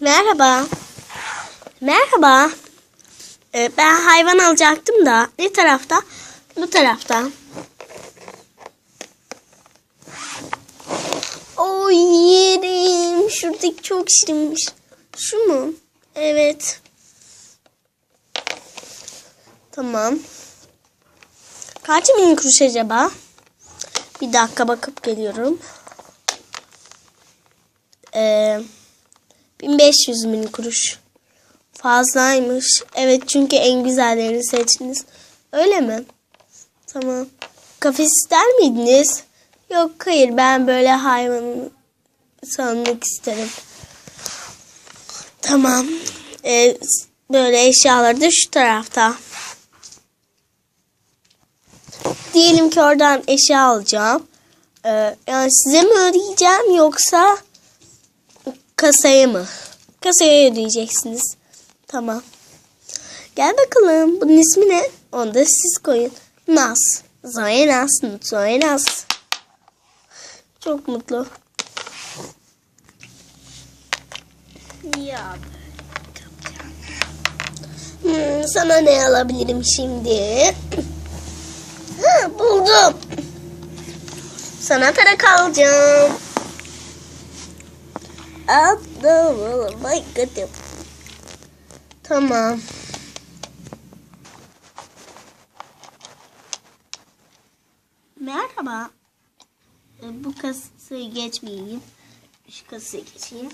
Merhaba. Merhaba. Ee, ben hayvan alacaktım da. Ne tarafta? Bu tarafta. Oy yerim. Şuradaki çok şirinmiş. Şu mu? Evet. Tamam. Kaç bin kuruş acaba? Bir dakika bakıp geliyorum. Ee, 1500 bin kuruş. Fazlaymış. Evet çünkü en güzellerini seçtiniz. Öyle mi? Tamam. Kafes ister miydiniz? Yok hayır ben böyle hayvan sanmak isterim. Tamam. Ee, böyle eşyalar da şu tarafta. Diyelim ki oradan eşya alacağım. Ee, yani size mi ödeyeceğim yoksa kasaya mı? Kasaya ödeyeceksiniz. Tamam. Gel bakalım. Bunun ismi ne? Onu da siz koyun. Nas. Zoe Nas. Zoe Nas. Çok mutlu. Ya Hmm, sana ne alabilirim şimdi? Ha, buldum. Sana tarak alacağım. Oğlum. My God. Tamam. Merhaba. Ee, Bu kasayı geçmeyeyim. Şu kasayı geçeyim.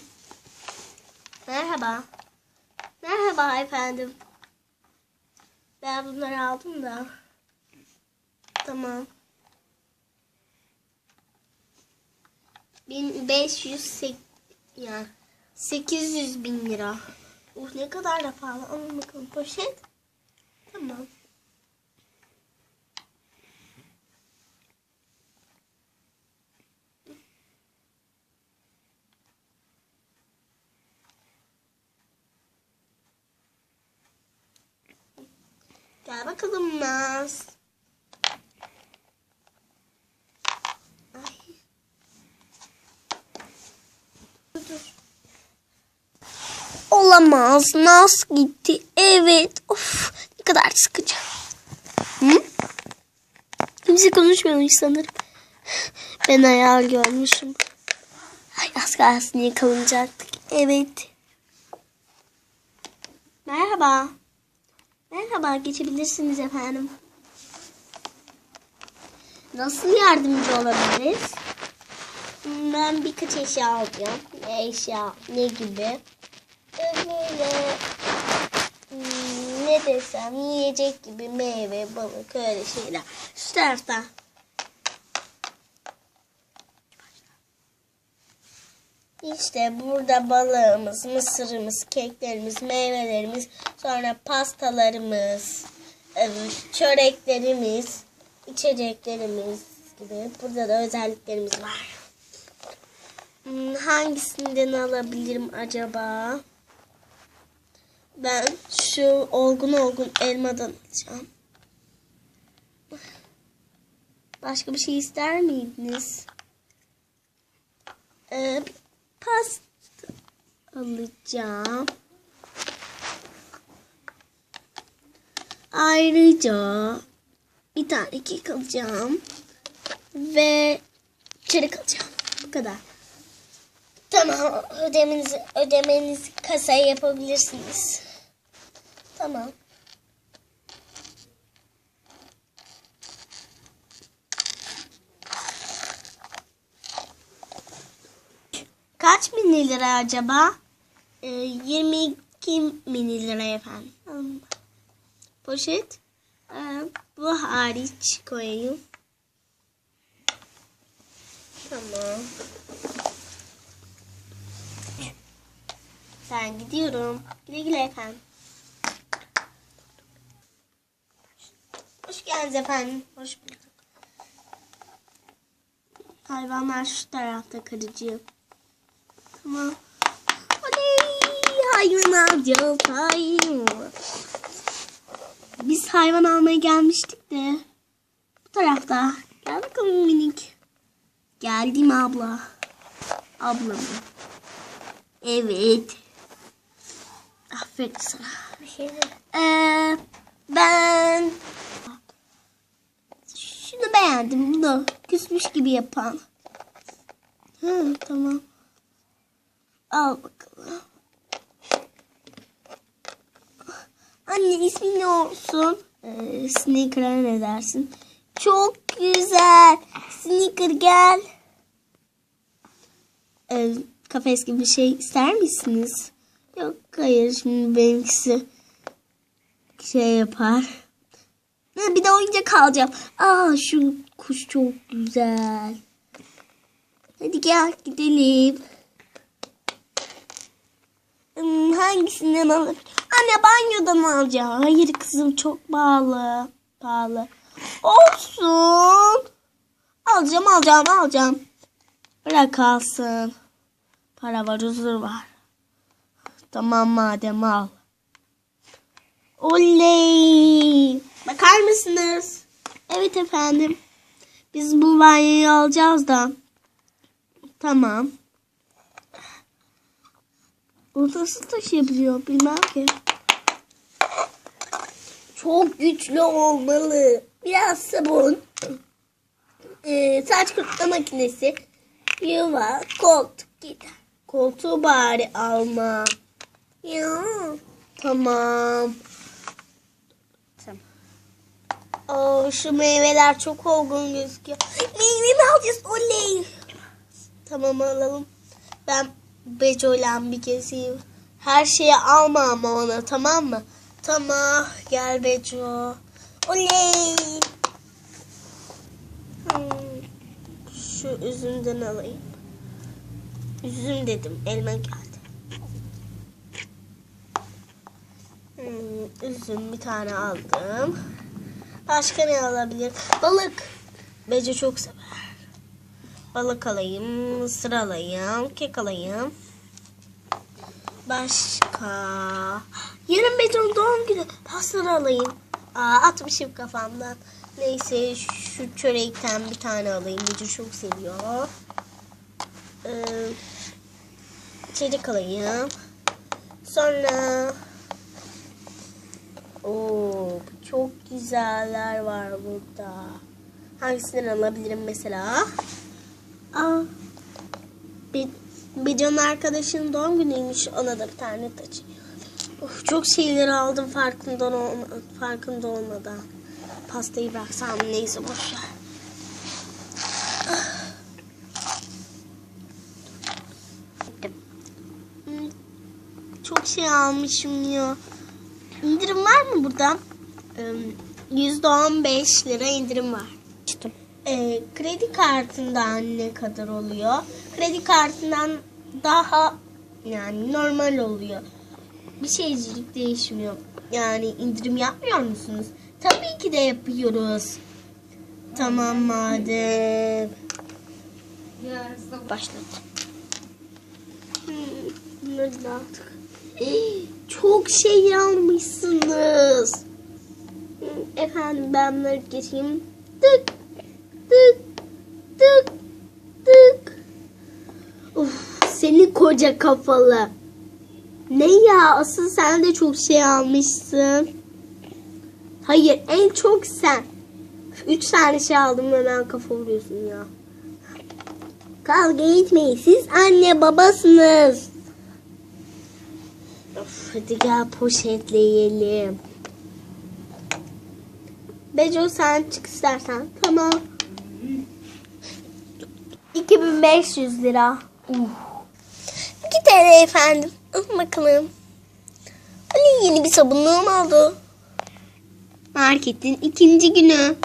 Merhaba. Merhaba efendim. Ben bunları aldım da. Tamam. 1500 ya 800 bin lira. Uh ne kadar da pahalı. Alın bakalım poşet. Tamam. Gel bakalım Naz. Ay. Dur. Olamaz. Naz gitti. Evet. Of. Ne kadar sıkıcı. Hı? Kimse konuşmuyormuş sanırım. Ben hayal görmüşüm. Ay az kalsın yakalanacaktık. Evet. Merhaba. Merhaba, geçebilirsiniz efendim. Nasıl yardımcı olabiliriz? Hmm, Ben birkaç eşya alacağım. Eşya, ne gibi? Böyle hmm, ne desem yiyecek gibi meyve, balık öyle şeyler. Şu tarafta. İşte burada balığımız, mısırımız, keklerimiz, meyvelerimiz, sonra pastalarımız, çöreklerimiz, içeceklerimiz gibi. Burada da özelliklerimiz var. Hmm, Hangisinden alabilirim acaba? Ben şu olgun olgun elmadan alacağım. Başka bir şey ister miydiniz? Ee, pasta alacağım. Ayrıca bir tane kek alacağım. Ve çörek alacağım. Bu kadar. Tamam. Ödemenizi, ödemenizi kasaya yapabilirsiniz. Tamam. Kaç bin lira acaba? Ee, 22 bin lira efendim. Poşet. Ee, bu hariç koyayım. Tamam. Ben gidiyorum. Güle güle efendim. Geldiniz efendim. Hoş bulduk. Hayvanlar şu tarafta karıcığım. Tamam. Oley! Hayvan alacağız. Hayvan. Biz hayvan almaya gelmiştik de. Bu tarafta. Gel bakalım minik. Geldim abla. Abla mı? Evet. Aferin sana. Bir şey. Ee, ben beğendim. Bunu küsmüş gibi yapan. Hı, tamam. Al bakalım. Anne ismi ne olsun? Ee, Sneaker'a ne dersin? Çok güzel. Sneaker gel. Ee, kafes gibi bir şey ister misiniz? Yok hayır şimdi benimkisi şey yapar. Bir de oyuncak alacağım. Aa şu kuş çok güzel. Hadi gel gidelim. Hmm, hangisinden alır? Anne banyodan alacağım. Hayır kızım çok pahalı. Pahalı. Olsun. Alacağım alacağım alacağım. Bırak kalsın. Para var huzur var. Tamam madem al. Oley! Bakar mısınız? Evet efendim. Biz bu banyoyu alacağız da. Tamam. Bu nasıl taşıyabiliyor bilmem ki. Çok güçlü olmalı. Biraz sabun. Ee, saç kurutma makinesi. Yuva, koltuk gider. Koltuğu bari alma. Ya. Tamam. Oo, şu meyveler çok olgun gözüküyor. Meyve mi alacağız? Oley. Tamam alalım. Ben Beco'yla bir gezeyim. Her şeyi alma ama ona tamam mı? Tamam. Gel Beco. Oley. Hmm, Şu üzümden alayım. Üzüm dedim. Elma geldi. Hmm, üzüm bir tane aldım. Başka ne alabilir? Balık. Bece çok sever. Balık alayım, mısır alayım, kek alayım. Başka. Yarın Beco'nun doğum günü. Pasta alayım. Aa, atmışım kafamdan. Neyse şu çörekten bir tane alayım. Bece çok seviyor. Ee, içecek alayım. Sonra Oo, çok güzeller var burada. Hangisinden alabilirim mesela? Aa, bir, bir can arkadaşının doğum günüymüş. Ona da bir tane taç. Of, çok şeyler aldım farkında, olma, farkında olmadan. Pastayı bıraksam neyse boşver. Hmm, Çok şey almışım ya. İndirim var mı burada? Ee, %15 lira indirim var. Açtım. Ee, kredi kartından ne kadar oluyor? Kredi kartından daha yani normal oluyor. Bir şeycilik değişmiyor. Yani indirim yapmıyor musunuz? Tabii ki de yapıyoruz. Tamam madem. Başladı. Hmm, Bunları da aldık. Ey, Çok şey almışsınız. Efendim ben bunları geçeyim. Tık tık tık tık. Of, seni koca kafalı. Ne ya asıl sen de çok şey almışsın. Hayır en çok sen. Üç tane şey aldım hemen kafa vuruyorsun ya. Kavga etmeyin. Siz anne babasınız. Hadi gel poşetleyelim. Beco sen çık istersen. Tamam. 2500 lira. Uh. 2 TL efendim. Al bakalım. Hani yeni bir sabunluğum oldu. Marketin ikinci günü.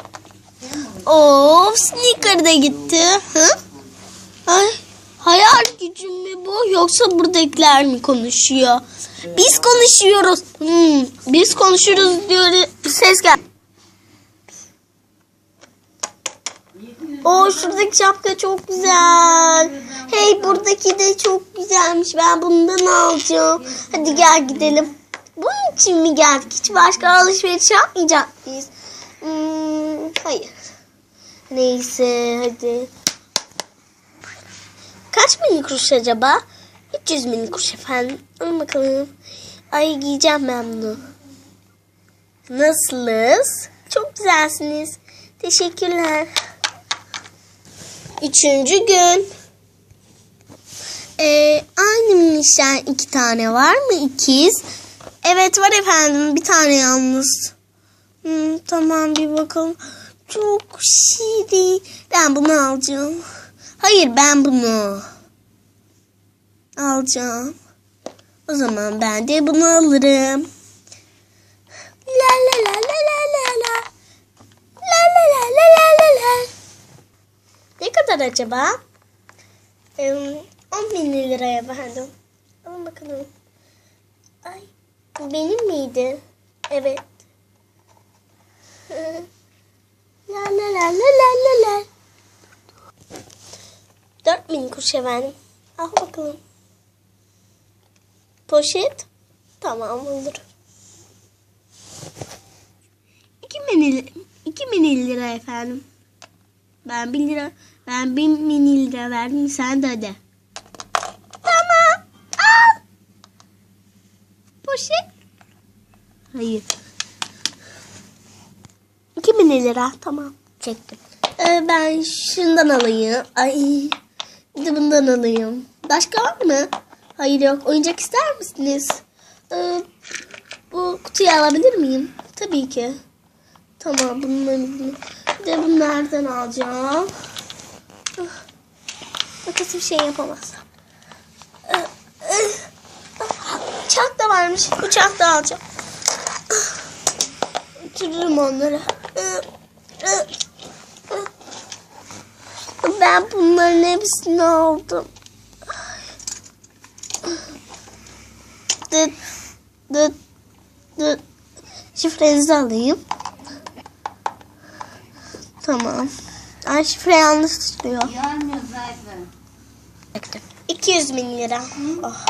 Of sneaker da gitti. Hı? Ay, hayal gücüm bu yoksa buradakiler mi konuşuyor? Biz konuşuyoruz. Hmm, biz konuşuyoruz diyor ses gel. O şuradaki şapka çok güzel. Hey buradaki de çok güzelmiş. Ben bundan alacağım. Hadi gel gidelim. Bunun için mi geldik? Hiç başka alışveriş yapmayacak mıyız? Hmm, hayır. Neyse hadi. Kaç mini kuruş acaba? 300 mini kuruş efendim. Alın bakalım. Ay giyeceğim ben bunu. Nasılsınız? Çok güzelsiniz. Teşekkürler. Üçüncü gün. Ee, aynı minişten iki tane var mı? İkiz. Evet var efendim. Bir tane yalnız. Hmm, tamam bir bakalım. Çok şirin. Ben bunu alacağım. Hayır ben bunu alacağım. O zaman ben de bunu alırım. La la la la la la la. La la la la la la la. Ne kadar acaba? Ee, 10 bin liraya efendim. Alın bakalım. Ay, benim miydi? Evet. la la la la la la la. 4 bin kuruş efendim. Al bakalım. Poşet. Tamam olur. 2 bin, 2 bin lira efendim. Ben 1 lira, ben 1 bin lira verdim sen de öde. Tamam. Al. Poşet. Hayır. 2 bin lira. Tamam. Çektim. Ee, ben şundan alayım. Ay. Bir de bundan alayım. Başka var mı? Hayır yok. Oyuncak ister misiniz? Ee, bu kutuyu alabilir miyim? Tabii ki. Tamam bunları bunu. Bir de bunlardan alacağım. Ah, Makası bir şey yapamaz. Ee, e, ah, da varmış. Uçak da alacağım. Ah, Götürürüm onları. Ben bunların hepsini aldım. Dıt, dıt, dıt. Şifrenizi alayım. Tamam. Ay şifre yanlış tutuyor. Gelmiyor zaten. 200 bin lira. Oh.